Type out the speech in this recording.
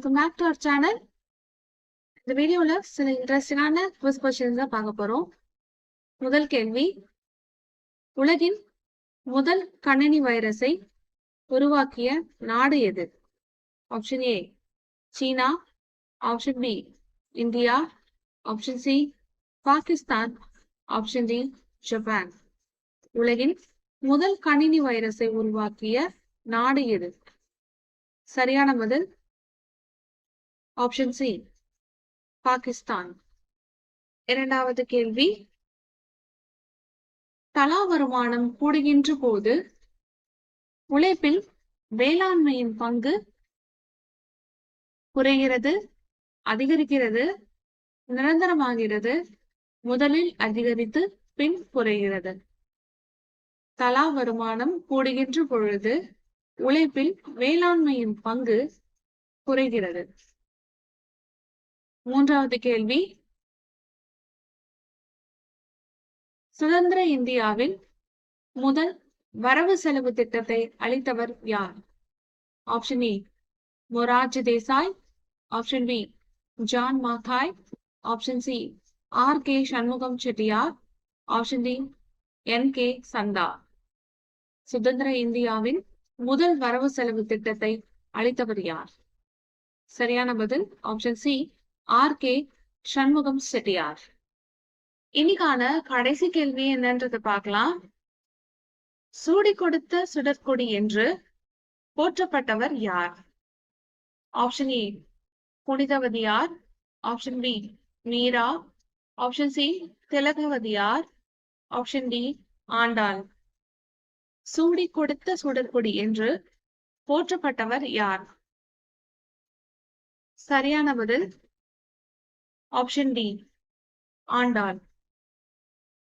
Welcome back to our channel இந்த வீடியோல சில இன்ட்ரெஸ்டிங்கான குவிஸ் கொஸ்டின்ஸ் தான் பார்க்க போறோம். முதல் கேள்வி உலகின் முதல் கணினி வைரஸை உருவாக்கிய நாடு எது? Option A China. Option B India. Option C Pakistan. Option D Japan. உலகின் முதல் கணினி வைரஸை உருவாக்கிய நாடு எது? சரியான பதில் ஆப்ஷன் சி பாகிஸ்தான் இரண்டாவது கேள்வி தலா வருமானம் கூடுகின்ற போது உழைப்பில் வேளாண்மையின் பங்கு குறைகிறது அதிகரிக்கிறது நிரந்தரமாகிறது முதலில் அதிகரித்து பின் குறைகிறது. தலா வருமானம் கூடுகின்ற பொழுது உழைப்பில் வேளாண்மையின் பங்கு குறைகிறது. மூன்றாவது கேள்வி. சுதந்திர இந்தியாவில் முதல் வரவு செலவு திட்டத்தை அளித்தவர் யார்? Option A Morarji Desai. Option B John Matthai. Option C R K Shanmugam Chettiar. Option D N K Chanda. சுதந்திர இந்தியாவின் முதல் வரவு செலவு திட்டத்தை அளித்தவர் யார்? சரியான பதில் option C R K Shanmugam Chettiar. இன்னைக்கான கடைசி கேள்வி என்னன்றது பார்க்கலாம். சூடி கொடுத்த சுடற்கொடி என்று போற்றப்பட்டவர் யார்? Option A Punithavathiyar. Option B Meera. Option C Thilagavathiyar. Option D Andal. சூடி கொடுத்த சுடற்கொடி என்று போற்றப்பட்டவர் யார்? சரியான பதில் ஆப்ஷன் டி ஆண்டாள்